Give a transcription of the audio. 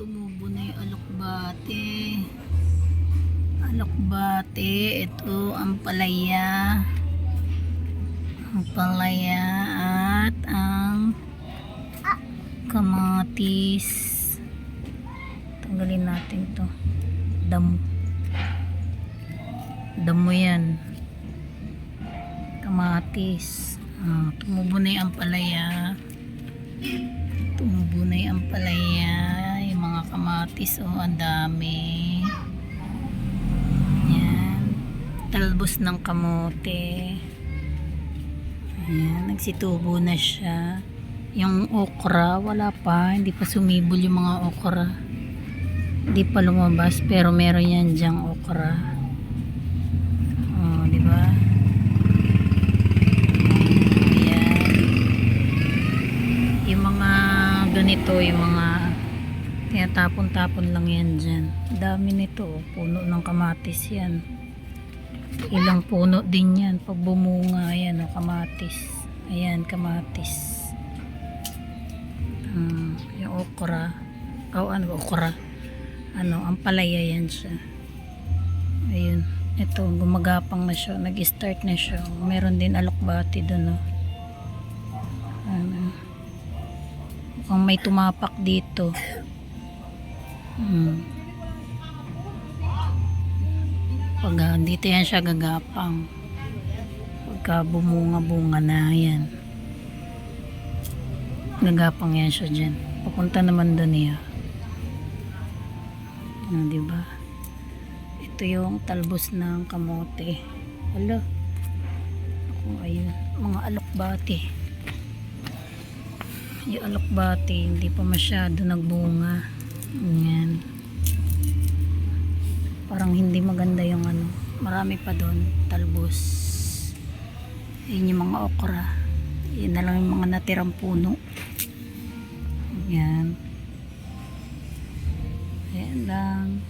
tumubo na yung alokbate. Alokbate, ito ang palaya. Ang palaya at ang kamatis. Tanggalin natin to. Damo. Damo yan. Kamatis. Ah, tumubo na yung ampalaya. Tumubo na yung ampalaya. Kamatis. Oh, ang dami. Yan. Talbos ng kamote. Ayan. Nagsitubo na siya. Yung okra, wala pa. Hindi pa sumibol yung mga okra. Hindi pa lumabas. Pero meron yan dyang okra. Oh, di ba? Ayan. Yung mga ganito, yung mga tinatapon-tapon lang yan dyan. Dami nito. oh. Puno ng kamatis yan. Ilang puno din yan. Pag bumunga, ayan o, kamatis. Ayan, kamatis. Hmm, yung okra. O, ano, okra. Ano, ang palaya yan siya. Ayun. Ito, gumagapang na siya. Nag-start na siya. Meron din alokbati doon, oh. Ano. Mukhang may tumapak dito. Hmm. Pag ah, dito yan siya gagapang. Pagka bumunga-bunga na yan. Gagapang yan siya dyan. Papunta naman doon niya. Ah, di ba? Ito yung talbos ng kamote. Hala. Ako ayun. Mga alokbati. Yung alokbati, hindi pa masyado nagbunga. Yan. Parang hindi maganda yung ano. Marami pa doon. Talbos. Yun yung mga okra. Yun na lang yung mga natirang puno. Yan. Ayan lang.